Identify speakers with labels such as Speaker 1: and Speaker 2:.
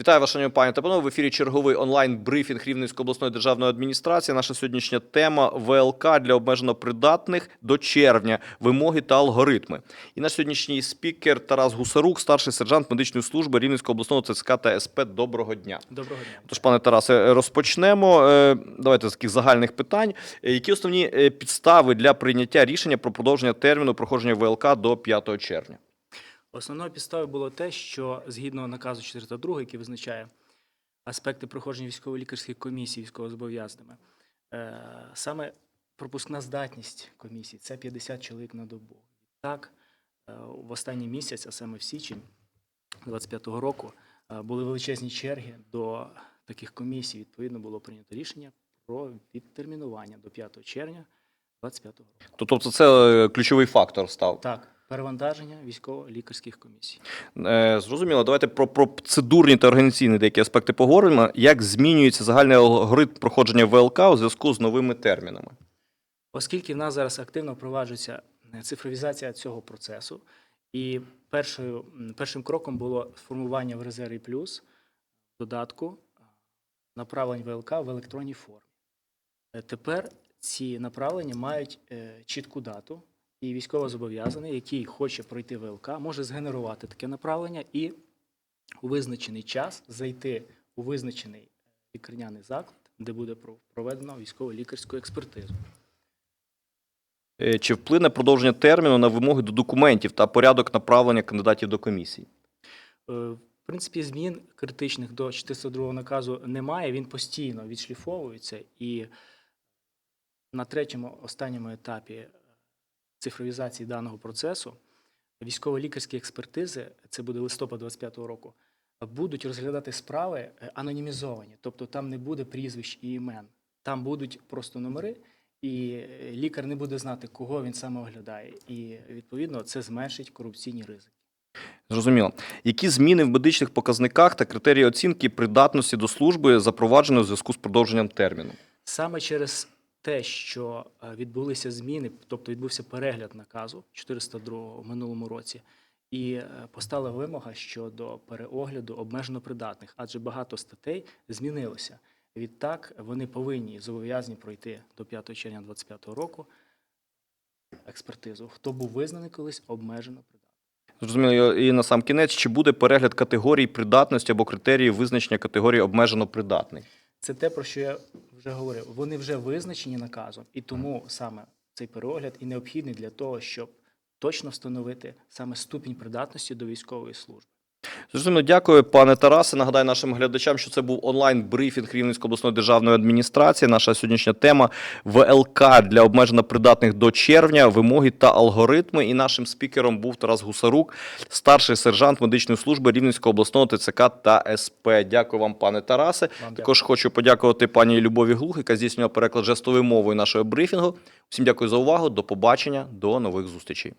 Speaker 1: Вітаю вас, шановні пані та панове. В ефірі черговий онлайн-брифінг Рівненської обласної державної адміністрації. Наша сьогоднішня тема ВЛК для обмежено придатних до червня. Вимоги та алгоритми. І наш сьогоднішній спікер Тарас Гусарук, старший сержант медичної служби Рівненського обласного ЦСК та СП. Доброго дня.
Speaker 2: Доброго дня.
Speaker 1: Тож, пане Тарасе, розпочнемо. Е, Давайте з таких загальних питань. Е, Які основні е, підстави для прийняття рішення про продовження терміну проходження ВЛК до 5 червня?
Speaker 2: Основною підставою було те, що згідно наказу 402, який визначає аспекти проходження військово-лікарських комісій військовозобов'язаними, е, саме пропускна здатність комісії це 50 чоловік на добу. Так, е, в останній місяць, а саме в січень 25-го року, е, були величезні черги до таких комісій. Відповідно, було прийнято рішення про відтермінування до 5 червня 25-го року.
Speaker 1: Тобто, це ключовий фактор став.
Speaker 2: Так, перевантаження військово-лікарських комісій.
Speaker 1: Е, Зрозуміло, давайте про процедурні та організаційні деякі аспекти поговоримо. Як змінюється загальний алгоритм проходження ВЛК у зв'язку з новими термінами?
Speaker 2: Оскільки в нас зараз активно впроваджується е, цифровізація цього процесу, і першою, першим кроком було сформування в резерві плюс додатку е, направлень ВЛК в електронній формі. Е, Тепер ці направлення мають чітку дату, і військовозобов'язаний, який хоче пройти ВЛК, може згенерувати таке направлення і у визначений час зайти у визначений лікарняний заклад, де буде проведено військово-лікарську експертизу.
Speaker 1: Е, Чи вплине продовження терміну на вимоги до документів та порядок направлення кандидатів до комісій?
Speaker 2: Е, В принципі, змін критичних до 402 наказу немає. Він постійно відшліфовується, і на третьому останньому етапі е, цифровізації даного процесу військово-лікарські експертизи, це буде листопад 25-го року, будуть розглядати справи е, анонімізовані, тобто там не буде прізвищ і імен, там будуть просто номери. І е, лікар не буде знати, кого він саме оглядає, і відповідно це зменшить корупційні ризики.
Speaker 1: Зрозуміло. Які зміни в медичних показниках та критерії оцінки придатності до служби запроваджено у зв'язку з продовженням терміну?
Speaker 2: Саме через те, що е, відбулися зміни, тобто відбувся перегляд наказу 402 в минулому році, і е, постала вимога щодо переогляду обмежено придатних, адже багато статей змінилося. Відтак вони повинні зобов'язані пройти до 5 червня 2025 року експертизу, хто був визнаний колись обмежено придатним.
Speaker 1: Зрозуміло, і на сам кінець, чи буде перегляд категорій придатності або критерії визначення категорії обмежено придатний?
Speaker 2: Це те, про що я вже говорив. Вони вже визначені наказом, і тому саме цей переогляд і необхідний для того, щоб точно встановити саме ступінь придатності до військової служби.
Speaker 1: Зрозуміло, дякую, пане Тарасе. Нагадаю нашим глядачам, що це був онлайн-брифінг Рівненської обласної державної адміністрації. Наша сьогоднішня тема ВЛК для обмежено придатних до червня, вимоги та алгоритми. І нашим спікером був Тарас Гусарук, старший сержант медичної служби Рівненського обласного ТЦК та СП. Дякую вам, пане Тарасе.
Speaker 2: Вам
Speaker 1: Також хочу подякувати пані Любові Глух, яка здійснювала переклад жестовою мовою нашого брифінгу. Всім дякую за увагу. До побачення, до нових зустрічей.